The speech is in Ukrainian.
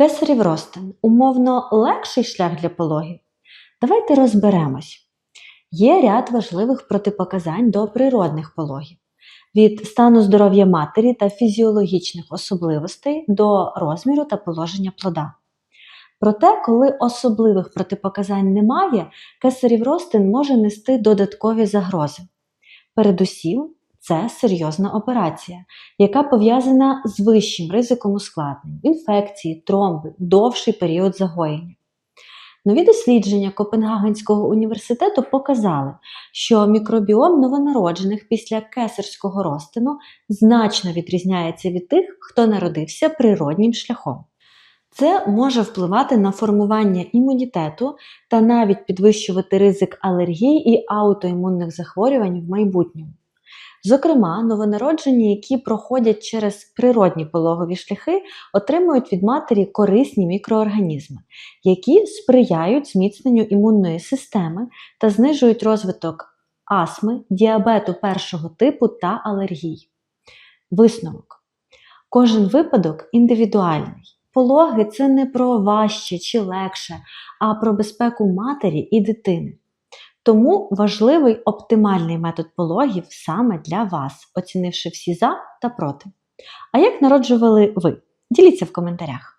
Кесарів розтин умовно легший шлях для пологів. Давайте розберемось. Є ряд важливих протипоказань до природних пологів від стану здоров'я матері та фізіологічних особливостей до розміру та положення плода. Проте, коли особливих протипоказань немає, кесарів розтин може нести додаткові загрози. Передусім, це серйозна операція, яка пов'язана з вищим ризиком ускладнень, інфекції, тромби, довший період загоєння. Нові дослідження Копенгагенського університету показали, що мікробіом новонароджених після кесарського розтину значно відрізняється від тих, хто народився природнім шляхом. Це може впливати на формування імунітету та навіть підвищувати ризик алергій і аутоімунних захворювань в майбутньому. Зокрема, новонароджені, які проходять через природні пологові шляхи, отримують від матері корисні мікроорганізми, які сприяють зміцненню імунної системи та знижують розвиток астми, діабету першого типу та алергій. Висновок. Кожен випадок індивідуальний. Пологи це не про важче чи легше, а про безпеку матері і дитини. Тому важливий оптимальний метод пологів саме для вас, оцінивши всі за та проти. А як народжували ви? Діліться в коментарях.